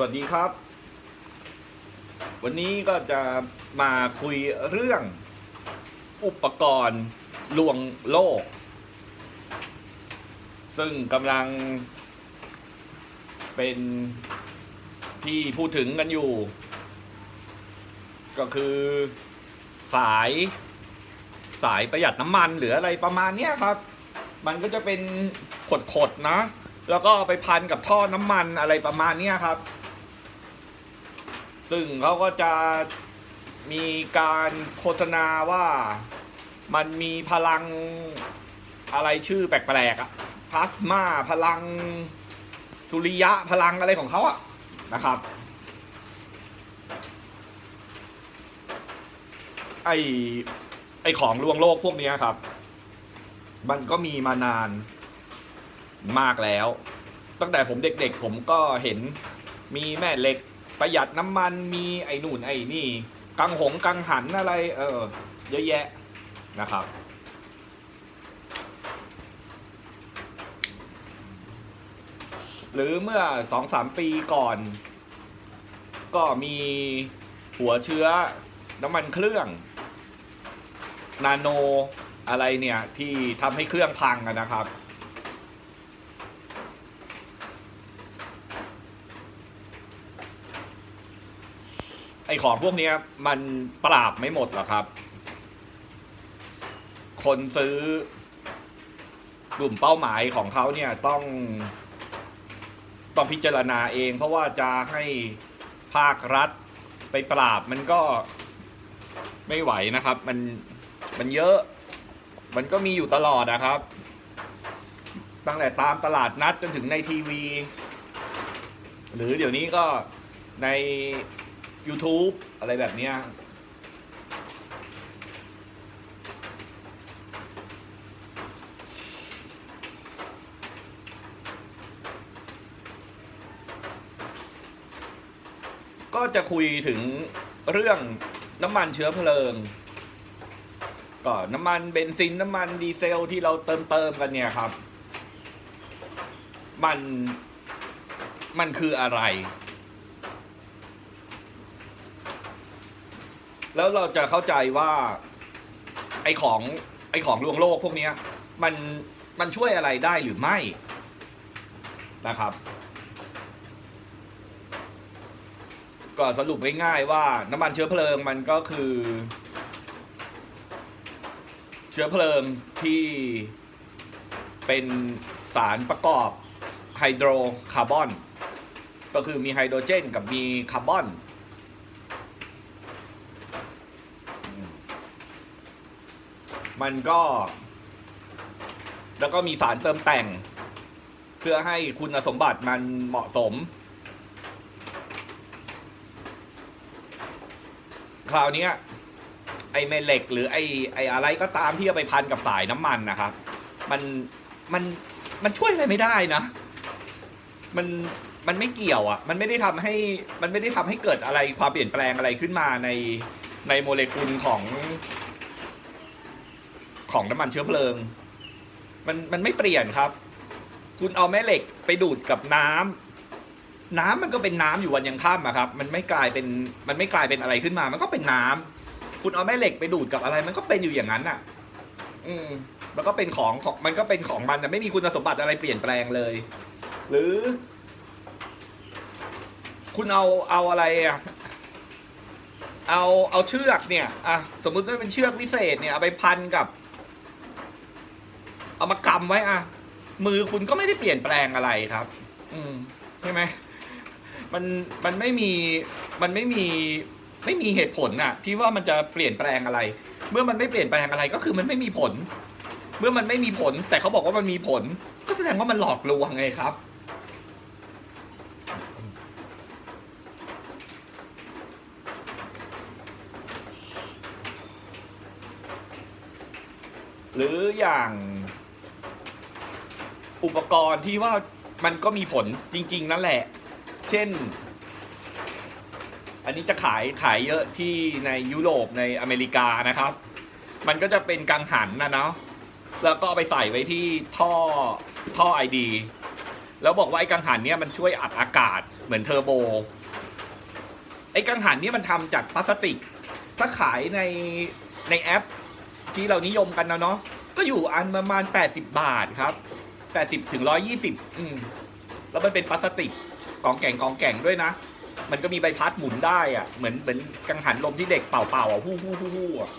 วัสดีครับ วันนี้ก็จะมาคุยเรื่องอุปกรณ์ลวงโลก ซึ่งกำลังเป็นที่พูดถึงกันอยู่ ก็คือสายสายประหยัดน้ำมันหรืออะไรประมาณเนี้ยครับ มันก็จะเป็นขดๆนะแล้วก็ไปพันกับท่อน้ำมันอะไรประมาณเนี้ยครับ ซึ่งเขาก็จะมีการโฆษณาว่ามันมีพลังอะไรชื่อแปลกๆอะพลาสมาพลังสุริยะพลังอะไรของเขาอะนะครับ ไอไอของลวงโลกพวกนี้ครับ มันก็มีมานานมากแล้ว ตั้งแต่ผมเด็กๆ ผมก็เห็นมีแม่เหล็ก ประหยัดน้ำมันมีไอ้นู่นไอ้นี่ กังหงกังหันอะไร เออ เยอะแยะนะครับ หรือเมื่อสองสามปีก่อน ก็มีหัวเชื้อน้ำมันเครื่อง นาโนอะไรเนี่ย ที่ทำให้เครื่องพังนะครับ ของพวกนี้มันปราบไม่หมดหรอกครับ คนซื้อกลุ่มเป้าหมายของเขาเนี่ยต้องต้องพิจารณาเอง เพราะว่าจะให้ภาครัฐไปปราบมันก็ไม่ไหวนะครับ มันมันเยอะ มันก็มีอยู่ตลอดนะครับ ตั้งแต่ตามตลาดนัดจนถึงในทีวี หรือเดี๋ยวนี้ก็ใน YouTube อะไรแบบเนี้ยก็จะคุยถึงเรื่องน้ำมันเชื้อเพลิงก็น้ำมันเบนซินน้ำมันดีเซลที่เราเติมเติมกันเนี่ยครับ มันมันคืออะไร แล้วเราจะเข้าใจว่าไอของไอของลวงโลกพวกเนี้ยมันมันช่วยอะไรได้หรือไม่นะครับก็สรุปง่ายๆว่าน้ำมันเชื้อเพลิงมันก็คือ เชื้อเพลิงที่เป็นสารประกอบไฮโดรคาร์บอน ก็คือมีไฮโดรเจนกับมีคาร์บอน มันก็ แล้วก็มีสารเติมแต่ง เพื่อให้คุณสมบัติมันเหมาะสม คราวนี้ไอแม่เหล็ก หรือไอไออะไรก็ตามที่เอาไปพันกับสายน้ำมันนะครับ มันมันมันช่วยอะไรไม่ได้นะ มันมันไม่เกี่ยวอะ่ะ มันไม่ได้ทำให้ มันไม่ได้ทำให้เกิดอะไรความเปลี่ยนแปลงอะไรขึ้นมาในในโมเลกุลของ ของน้ำมันเชื้อเพลิง มันมันไม่เปลี่ยนครับ คุณเอาแม่เหล็กไปดูดกับน้ำน้ำมันก็เป็นน้ำอยู่วันยังค่ำอะครับ มันไม่กลายเป็นมันไม่กลายเป็นอะไรขึ้นมา มันก็เป็นน้ำคุณเอาแม่เหล็กไปดูดกับอะไร มันก็เป็นอยู่อย่างนั้นอะอืมมันก็เป็นของของมันก็เป็นของมันแต่ไม่มีคุณสมบัติอะไรเปลี่ยนแปลงเลย หรือ คุณเอาเอาอะไรอะเอาเอาเชือกเนี่ยอะสมมุติว่าเป็นเชือกวิเศษเนี่ยเอาไปพันกับ เอามากำไว้อะมือคุณก็ไม่ได้เปลี่ยนแปลงอะไรครับ อืมใช่ไหมมันมันไม่มีมันไม่มีไม่มีเหตุผลน่ะ ที่ว่ามันจะเปลี่ยนแปลงอะไร เมื่อมันไม่เปลี่ยนแปลงอะไรก็คือมันไม่มีผล เมื่อมันไม่มีผล แต่เขาบอกว่ามันมีผล ก็แสดงว่ามันหลอกลวงไงครับหรืออย่าง อุปกรณ์ที่ว่ามันก็มีผลจริง ๆ นั่นแหละ เช่น อันนี้จะขายขายเยอะที่ในยุโรปในอเมริกานะครับ มันก็จะเป็นกังหันนะเนาะแล้วก็ไปใส่ไว้ที่ท่อท่อไอดีแล้วบอกว่าไอ้กังหันเนี่ยมันช่วยอัดอากาศเหมือนเทอร์โบ ไอ้กังหันเนี่ยมันทำจากพลาสติก ถ้าขายในในแอปที่เรานิยมกันนะเนาะก็อยู่อันประมาณ 80 บาทครับ 80ถึง120อืมแล้วมันเป็นพลาสติกกองแก่งกองแก่งด้วยนะ มันก็มีใบพัดหมุนได้อะเหมือนเหมือนกังหันลมที่เด็กเป่าเป่าๆอะ ฮู้ฮู้ฮู้ฮู้อะ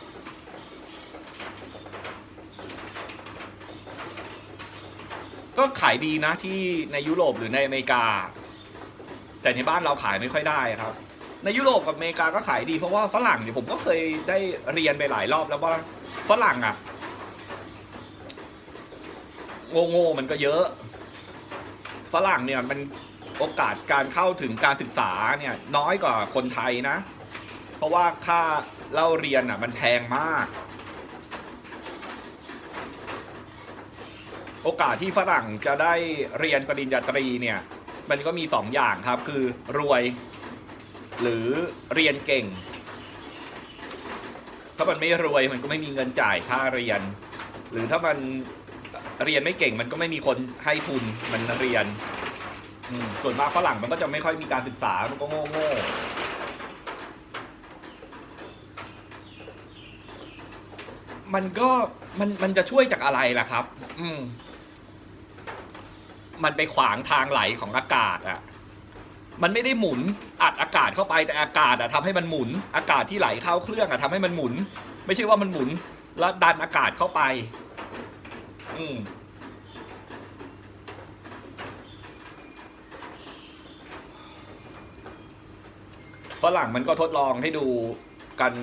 ก็ขายดีนะที่ในยุโรปหรือในอเมริกา แต่ในบ้านเราขายไม่ค่อยได้ครับ ในยุโรปกับอเมริกาก็ขายดีเพราะว่าฝรั่งเนี่ยผมก็เคยได้เรียนไปหลายรอบแล้วว่าฝรั่งอะโง่ โง่ๆมันก็เยอะ ฝรั่งเนี่ยมันโอกาสการเข้าถึงการศึกษาเนี่ยน้อยกว่าคนไทยนะ เพราะว่าค่าเล่าเรียนอะมันแพงมาก โอกาสที่ฝรั่งจะได้เรียนปริญญาตรีเนี่ยมันก็มีสองอย่างครับคือรวย หรือเรียนเก่ง ถ้ามันไม่รวยมันก็ไม่มีเงินจ่ายค่าเรียน หรือถ้ามัน เรียนไม่เก่งมันก็ไม่มีคนให้ทุนมันเรียนอืมส่วนมากฝรั่งมันก็จะไม่ค่อยมีการศึกษา มันก็โง่โง่มันก็มันมันจะช่วยจากอะไรล่ะครับ อืม มันไปขวางทางไหลของอากาศอะมันไม่ได้หมุนอัดอากาศเข้าไปแต่อากาศอะทำให้มันหมุน อากาศที่ไหลเข้าเครื่องอะทำให้มันหมุน ไม่ใช่ว่ามันหมุน แล้วดันอากาศเข้าไป อืมฝรั่งมันก็ทดลองให้ดูกัน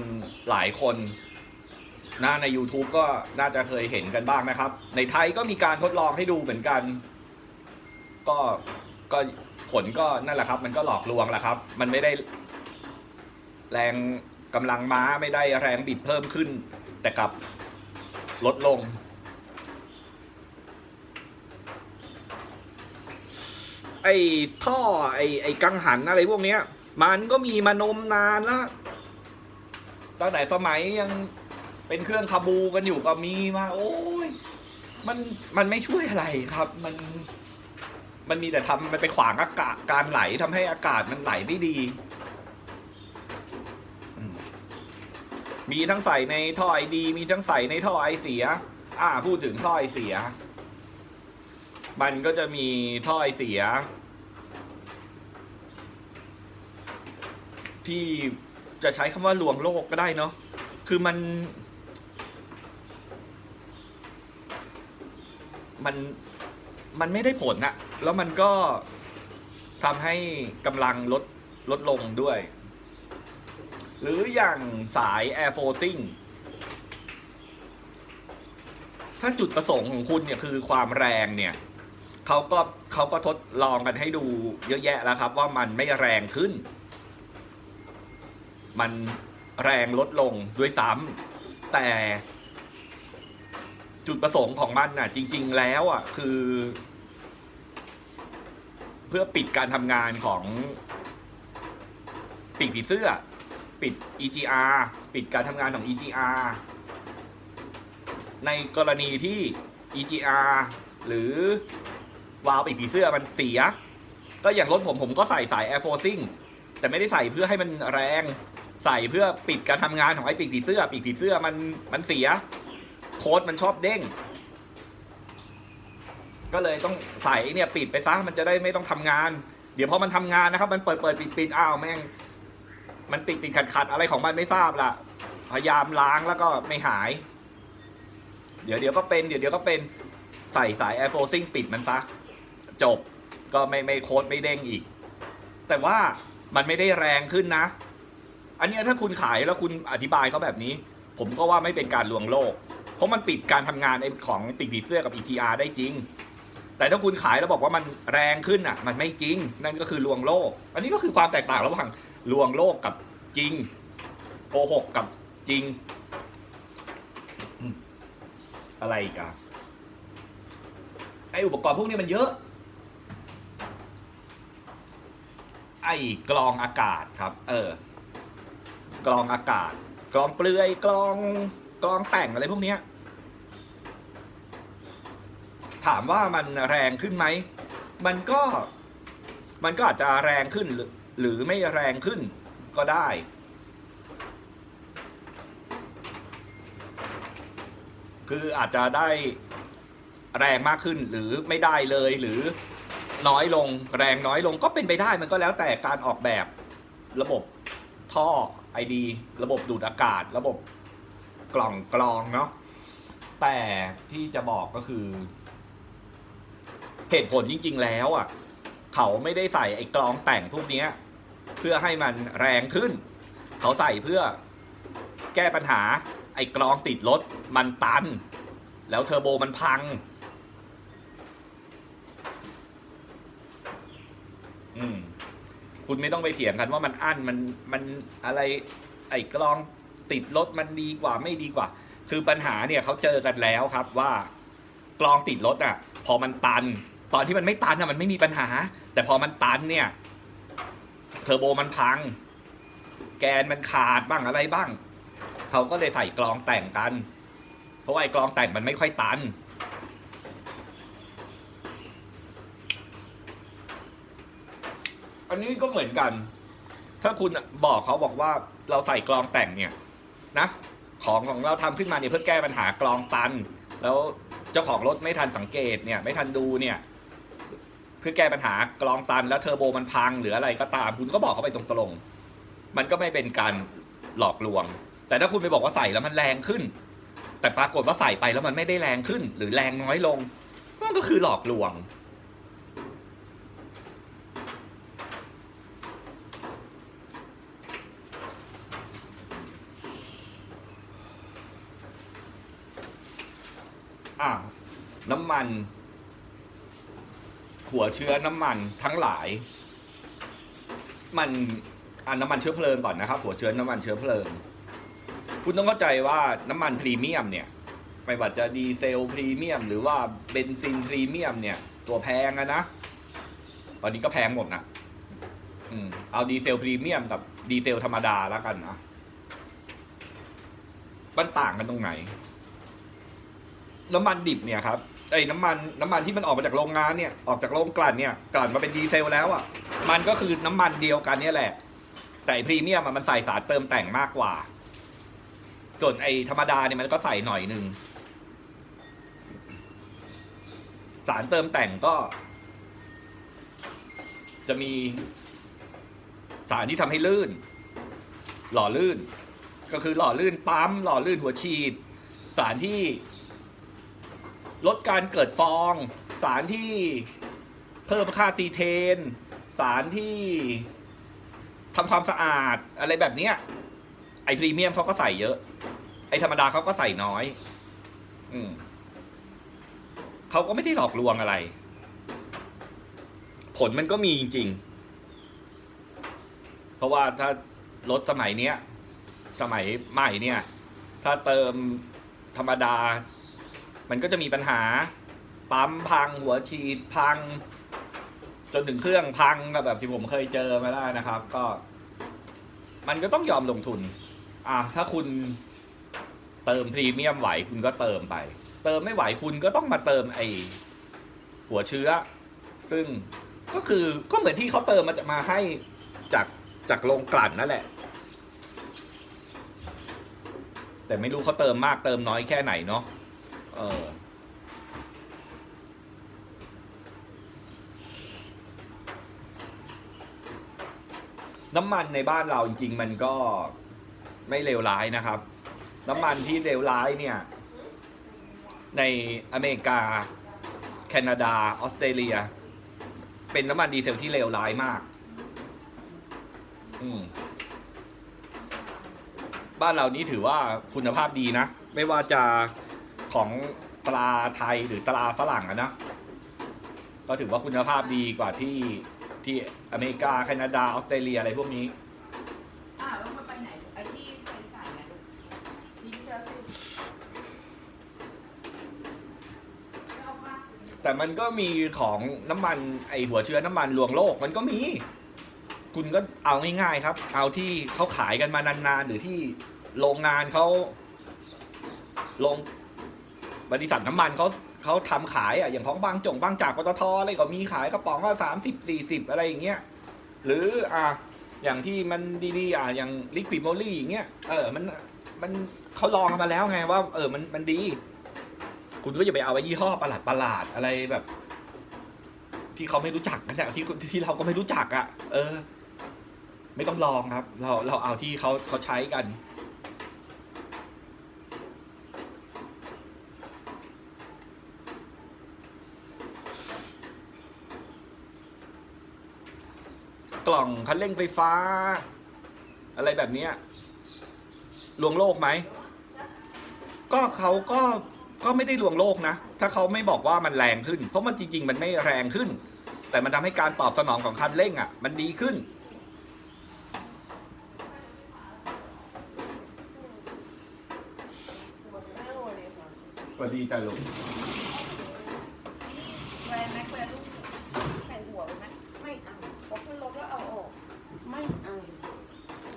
หลายคนนะใน YouTube ก็น่าจะเคยเห็นกันบ้างนะครับ ในไทยก็มีการทดลองให้ดูเหมือนกัน ก็ก็ผลก็นั่นแหละครับ มันก็หลอกลวงแหละครับ มันไม่ได้แรงกำลังม้าไม่ได้แรงบิดเพิ่มขึ้น แต่กลับลดลง อ้ท่อไอ้ไอ้กังหันอะไรพวกเนี้ย มันก็มีมานมนานแล้วตั้งแต่สมัยยังเป็นเครื่องคาบูกันอยู่ก็มีมา โอ้ยมันมันไม่ช่วยอะไรครับ มัน มันมีแต่ทำมันไปขวางอากาศการไหลทำให้อากาศมันไหลไม่ดี มีทั้งใส่ในท่อไอดี มีทั้งใส่ในท่อไอเสีย อ่า พูดถึงท่อไอเสีย มันก็จะมีท่อไอเสีย ที่จะใช้คำว่าลวงโลกก็ได้เนาะคือมัน มันมันไม่ได้ผลอะแล้วมันก็ทำให้กำลังลดลดลงด้วย หรืออย่างสาย Air Forcing ถ้าจุดประสงค์ของคุณเนี่ยคือความแรงเนี่ย เขาก็เขาก็ทดลองกันให้ดูเยอะแยะแล้วครับ ว่ามันไม่แรงขึ้น มันแรงลดลงด้วยซ้ำแต่จุดประสงค์ของมันน่ะ จริง ๆ แล้วอะคือ เพื่อปิดการทำงานของปีกผีเสื้อ ปิด EGR ปิดการทำงานของ EGR ในกรณีที่ EGR หรือ วาล์วปีกผีเสื้อมันเสีย ก็อย่างรถผมผมก็ใส่สาย Air Forcing แต่ไม่ได้ใส่เพื่อให้มันแรง ใส่เพื่อปิดการทำงานของไอ้ปีกผีเสื้อ ปีกผีเสื้อมันมันเสีย โค้ดมันชอบเด้ง ก็เลยต้องใส่เนี่ยปิดไปซะมันจะได้ไม่ต้องทำงาน เดี๋ยวพอมันทำงานนะครับ มันเปิดเปิดปิดปิดอ้าวแม่ง มันติดติดขัดขัดอะไรของมันไม่ทราบล่ะ พยายามล้างแล้วก็ไม่หาย เดี๋ยวเดี๋ยวก็เป็นเดี๋ยวเดี๋ยวก็เป็นใส่สาย Air Forcing ปิดมันซะ จบก็ไม่ไม่โค้ดไม่เด้งอีก แต่ว่ามันไม่ได้แรงขึ้นนะ อันเนี้ยถ้าคุณขายแล้วคุณอธิบายเขาแบบนี้ ผมก็ว่าไม่เป็นการลวงโลก เพราะมันปิดการทำงานไอของปีกผีเสื้อกับ ETR ได้จริง แต่ถ้าคุณขายแล้วบอกว่ามันแรงขึ้นอะ มันไม่จริง นั่นก็คือลวงโลก อันนี้ก็คือความแตกต่างระหว่างลวงโลกกับจริงโกหกกับจริงอืมอะไรอีกอะไออุปกรณ์พวกนี้มันเยอะ ไอ้กรองอากาศครับ เออกรองอากาศ กรองเปลือยกรองกรองแต่งอะไรพวกเนี้ยถามว่ามันแรงขึ้นไหม มันก็มันก็อาจจะแรงขึ้นหรือหรือไม่แรงขึ้นก็ได้ คืออาจจะได้แรงมากขึ้นหรือไม่ได้เลยหรือ น้อยลงแรงน้อยลงก็เป็นไปได้มันก็แล้วแต่การออกแบบระบบท่อไอดีระบบดูดอากาศ ระบบกล่องกรองเนาะแต่ที่จะบอกก็คือ เหตุผลจริง ๆ แล้วอะ เขาไม่ได้ใส่ไอ้กรองแต่งพวกนี้เพื่อให้มันแรงขึ้น เขาใส่เพื่อแก้ปัญหาไอ้กรองติดรถมันตัน แล้วเทอร์โบมันพัง อืม คุณไม่ต้องไปเถียงกันว่ามันอั้นมันมันอะไรไอ้กรองติดรถมันดีกว่าไม่ดีกว่า คือปัญหาเนี่ยเขาเจอกันแล้วครับว่ากรองติดรถอะ พอมันตัน ตอนที่มันไม่ตันอะมันไม่มีปัญหา แต่พอมันตันเนี่ยเทอร์โบมันพัง แกนมันขาดบ้างอะไรบ้างเขาก็เลยใส่กรองแต่งกัน เพราะว่าไอ้กรองแต่งมันไม่ค่อยตัน อันนี้ก็เหมือนกัน ถ้าคุณบอกเขาบอกว่าเราใส่กรองแต่งเนี่ยนะของของเราทำขึ้นมาเนี่ยเพื่อแก้ปัญหากรองตัน แล้วเจ้าของรถไม่ทันสังเกตเนี่ยไม่ทันดูเนี่ยเพื่อแก้ปัญหากรองตัน แล้วเทอร์โบมันพังหรืออะไรก็ตาม คุณก็บอกเขาไปตรงๆมันก็ไม่เป็นการหลอกลวง แต่ถ้าคุณไปบอกว่าใส่แล้วมันแรงขึ้น แต่ปรากฏว่าใส่ไปแล้วมันไม่ได้แรงขึ้น หรือแรงน้อยลงมันก็คือหลอกลวง อะ น้ำมัน หัวเชื้อน้ำมันทั้งหลาย มันอะน้ำมันเชื้อเพลิงก่อนนะครับ หัวเชื้อน้ำมันเชื้อเพลิง คุณต้องเข้าใจว่าน้ำมันพรีเมียมเนี่ยไม่ว่าจะดีเซลพรีเมียม หรือว่าเบนซินพรีเมียมเนี่ย ตัวแพงอะนะ ตอนนี้ก็แพงหมดนะอืมเอาดีเซลพรีเมียมกับดีเซลธรรมดาแล้วกันนะมันต่างกันตรงไหน น้ำมันดิบเนี่ยครับ ไอ้น้ำมันน้ำมันที่มันออกมาจากโรงงานเนี่ยออกจากโรงกลั่นเนี่ยกลั่นมาเป็นดีเซลแล้วอะมันก็คือน้ำมันเดียวกันเนี่ยแหละ แต่พรีเมียมมันใส่สารเติมแต่งมากกว่า ส่วนไอ้ธรรมดาเนี่ยมันก็ใส่หน่อยหนึ่งสารเติมแต่งก็ จะมีสารที่ทำให้ลื่น หล่อลื่น ก็คือหล่อลื่นปั๊มหล่อลื่นหัวฉีด สารที่ ลดการเกิดฟอง สารที่เพิ่มค่าซีเทน สารที่ทำความสะอาดอะไรแบบเนี้ยไอพรีเมียมเขาก็ใส่เยอะ ไอธรรมดาเขาก็ใส่น้อย อืมเขาก็ไม่ได้หลอกลวงอะไร ผลมันก็มีจริง ๆ เพราะว่าถ้ารถสมัยเนี้ย สมัยใหม่เนี่ย ถ้าเติมธรรมดา มันก็จะมีปัญหา ปั๊มพังหัวฉีดพัง จนถึงเครื่องพังก็แบบที่ผมเคยเจอมาได้นะครับ ก็ มันก็ต้องยอมลงทุน อะถ้าคุณเติมพรีเมียมไหวคุณก็เติมไป เติมไม่ไหวคุณก็ต้องมาเติมไอหัวเชื้อ ซึ่งก็คือก็เหมือนที่เขาเติมมาจะมาให้จากจากโรงกลั่นนั่นแหละ แต่ไม่รู้เขาเติมมากเติมน้อยแค่ไหนเนาะ เออ น้ำมันในบ้านเราจริงๆ มันก็ไม่เลวร้ายนะครับ น้ำมันที่เลวร้ายเนี่ย ในอเมริกา แคนาดา ออสเตรเลีย เป็นน้ำมันดีเซลที่เลวร้ายมาก อืมบ้านเรานี้ถือว่าคุณภาพดีนะ ไม่ว่าจะ ของตราไทยหรือตราฝรั่งอะนะก็ถือว่าคุณภาพดีกว่าที่ที่อเมริกาแคนาดาออสเตรเลียอะไรพวกนี้ อ่าแล้วมันไปไหนไอ้ที่ไปใส่ไงที่เชื่อสิเอาปะแต่มันก็มีของน้ำมันไอหัวเชื้อน้ำมันลวงโลกมันก็มี คุณก็เอาง่ายๆครับ เอาที่เขาขายกันมานานๆ หรือที่โรงงานเขาโรง บริษัทน้ำมันเขาเขาทำขายอะอย่างของบางจงบางจากปตทอะไรก็มีขายกระป๋องก็สามสิบสี่สิบอะไรอย่างเงี้ยหรืออะอย่างที่มันดีๆอะอย่างลิควิดโมลี่อย่างเงี้ยเออมันมันเขาลองมาแล้วไงว่า เออมันมันดี คุณก็อย่าไปเอาไอ้ยี่ห้อประหลาดประหลาดอะไรแบบ ที่เขาไม่รู้จักนั่นแหละที่ที่เราก็ไม่รู้จักอะ เออ ไม่ต้องลองครับ เราเราเอาที่เขาเขาใช้กัน กล่องคันเร่งไฟฟ้า อะไรแบบนี้ลวงโลกไหม ก็เขาก็ก็ไม่ได้ลวงโลกนะ ถ้าเขาไม่บอกว่ามันแรงขึ้น เพราะมันจริง ๆ มันไม่แรงขึ้น แต่มันทำให้การตอบสนองของคันเร่งอะ มันดีขึ้น สวัสดีจ้าลุง แวนแม็กแวนลูก ใส่หัวไหมไม่เอาพอขึ้นรถแล้วเอาออก ไม่เอา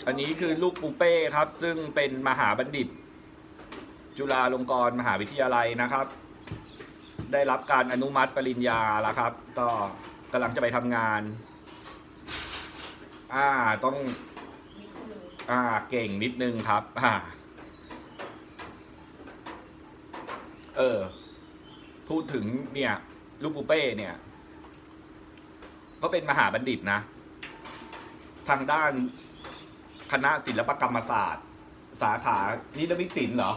อั นี้คือลูกปูเป้ครับ ซึ่งเป็นมหาบัณฑิต จุฬาลงกรณ์มหาวิทยาลัยนะครับ ได้รับการอนุมัติปริญญาแล้วครับ ก็กำลังจะไปทำงาน อ่าต้อง อ่าเก่งนิดนึงครับอ่าเออ พูดถึงเนี่ย ลูกปูเป้เนี่ย ก็เป็นมหาบัณฑิตนะ ทางด้าน คณะศิลปกรรมศาสตร์ สาขานิรมิตศิลป์เหรอ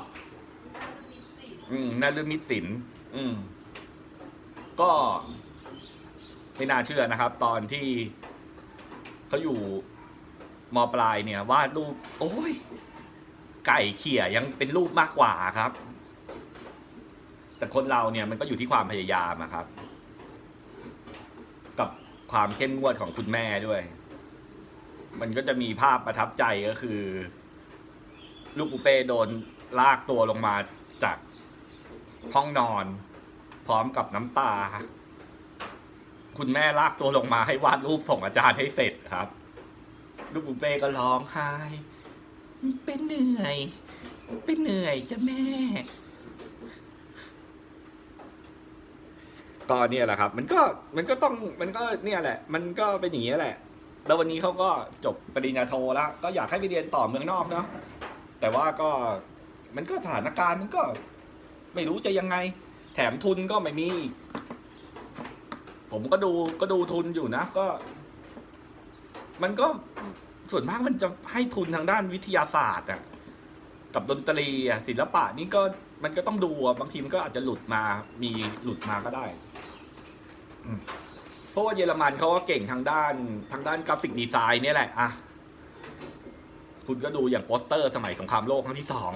มีสิอืมนฤมิตศิลป์อืม ก็ไม่น่าเชื่อนะครับ ตอนที่เขาอยู่มปลายเนี่ย วาดรูป โอ้ย ไก่เขี่ยยังเป็นรูปมากกว่าครับ แต่คนเราเนี่ยมันก็อยู่ที่ความพยายามอะครับ กับความเข้มงวดของคุณแม่ด้วย มันก็จะมีภาพประทับใจก็คือ ลูกปูเป้โดนลากตัวลงมาจากห้องนอน พร้อมกับน้ำตา คุณแม่ลากตัวลงมาให้วาดรูปส่งอาจารย์ให้เสร็จครับ ลูกปูเป้ก็ร้องไห้เป็นเหนื่อย เป็นเหนื่อยจ้ะแม่ก็เนี่ยแหละครับ มันก็มันก็ต้องมันก็เนี่ยแหละ มันก็เป็นอย่างนี้แหละ แล้ววันนี้เขาก็จบปริญญาโทแล้ว ก็อยากให้ไปเรียนต่อเมืองนอกเนาะแต่ว่าก็มันก็สถานการณ์มันก็ ไม่รู้จะยังไง แถมทุนก็ไม่มี ผมก็ดูก็ดูทุนอยู่นะก็ มันก็ส่วนมากมันจะให้ทุนทางด้านวิทยาศาสตร์อะกับดนตรีอะศิลปะนี่ก็มันก็ต้องดูบางทีมันก็อาจจะหลุดมา มีหลุดมาก็ได้ อืม เพราะว่าเยอรมันเขาก็เก่งทางด้านทางด้านกราฟิกดีไซน์เนี่ยแหละอะคุณก็ดูอย่างโปสเตอร์สมัยสงครามโลกครั้งที่สอง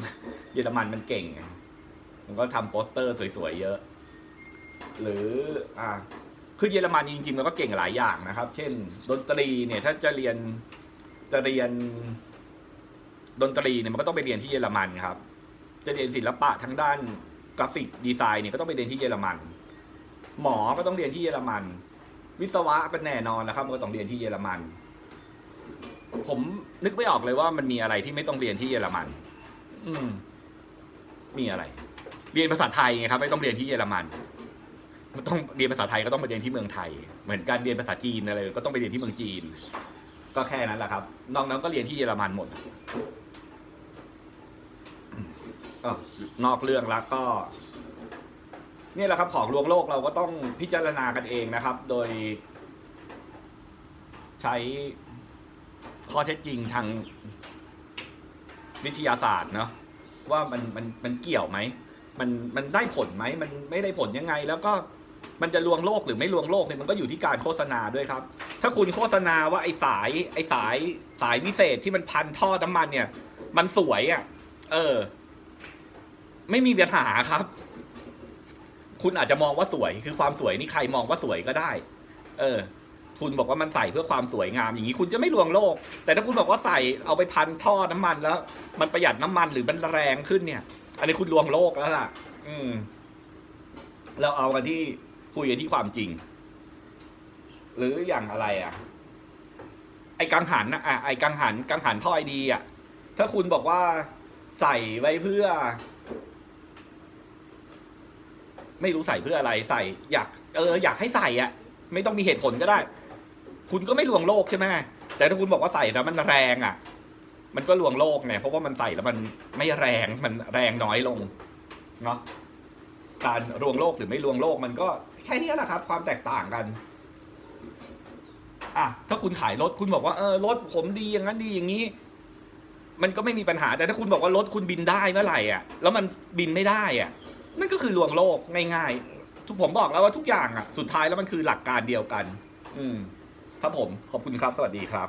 เยอรมันมันเก่งไงมันก็ทำโปสเตอร์สวยๆเยอะ หรืออ่าคือเยอรมันจริงๆมันก็เก่งหลายอย่างนะครับ เช่น ดนตรีเนี่ยถ้าจะเรียนจะเรียนดนตรีเนี่ยมันก็ต้องไปเรียนที่เยอรมันครับ จะเรียนศิลปะทางด้านกราฟิกดีไซน์เนี่ยก็ต้องไปเรียนที่เยอรมัน หมอก็ต้องเรียนที่เยอรมัน วิศวะก็นแน่นอนนะครับมันก็ต้องเรียนที่เยอรมัน ผมนึกไม่ออกเลยว่ามันมีอะไรที่ไม่ต้องเรียนที่เยอรมัน อืม มีอะไร เรียนภาษาไทยไงครับ ไม่ต้องเรียนที่เยอรมันมันต้องเรียนภาษาไทยก็ต้องไปเรียนที่เมืองไทย เหมือนการเรียนภาษาจีนอะไรก็ต้องไปเรียนที่เมืองจีน ก็แค่นั้นแหละครับนอกนั้นก็เรียนที่เยอรมันหมดอ้าวนอกเรื่องแล้วก็ นี่แหละครับของลวงโลกเราก็ต้องพิจารณากันเองนะครับ โดย ใช้ข้อเท็จจริงทางวิทยาศาสตร์เนาะว่ามันมันมันเกี่ยวไหมมันมันได้ผลไหมมันไม่ได้ผลยังไง แล้วก็มันจะลวงโลกหรือไม่ลวงโลกเนี่ยมันก็อยู่ที่การโฆษณาด้วยครับ ถ้าคุณโฆษณาว่าไอ้สายไอ้สายสายวิเศษที่มันพันท่อน้ำมันเนี่ย มันสวยอะ่ะ เออ ไม่มีปัญหาครับ คุณอาจจะมองว่าสวย คือความสวยนี่ใครมองว่าสวยก็ได้ เออ คุณบอกว่ามันใส่เพื่อความสวยงาม อย่างนี้คุณจะไม่ลวงโลก แต่ถ้าคุณบอกว่าใส่เอาไปพันท่อน้ำมันแล้ว มันประหยัดน้ำมันหรือมันแรงขึ้นเนี่ย อันนี้คุณลวงโลกแล้วล่ะ อืม เราเอากันที่คุยกันที่ความจริง หรืออย่างอะไรอะ ไอ้กังหันนะอะไอ้กังหันกังหันท่อไอดีอะ ถ้าคุณบอกว่าใส่ไว้เพื่อ ไม่รู้ใส่เพื่ออะไรใส่อยากเอออยากให้ใส่อะไม่ต้องมีเหตุผลก็ได้ คุณก็ไม่ลวงโลกใช่ไหมแต่ถ้าคุณบอกว่าใส่แล้วมันแรงอะมันก็ลวงโลกไงเพราะว่ามันใส่แล้วมันไม่แรงมันแรงน้อยลงเนาะการลวงโลกหรือไม่ลวงโลกมันก็แค่นี้แหละครับ ความแตกต่างกันอะถ้าคุณขายรถคุณบอกว่าเออรถผมดีอย่างนั้นดีอย่างนี้ มันก็ไม่มีปัญหาแต่ถ้าคุณบอกว่ารถคุณบินได้เมื่อไหร่อะ แล้วมันบินไม่ได้อะ นั่นก็คือลวงโลกง่ายๆทุกผมบอกแล้วว่าทุกอย่างอะ สุดท้ายแล้วมันคือหลักการเดียวกัน อืมครับผมขอบคุณครับสวัสดีครับ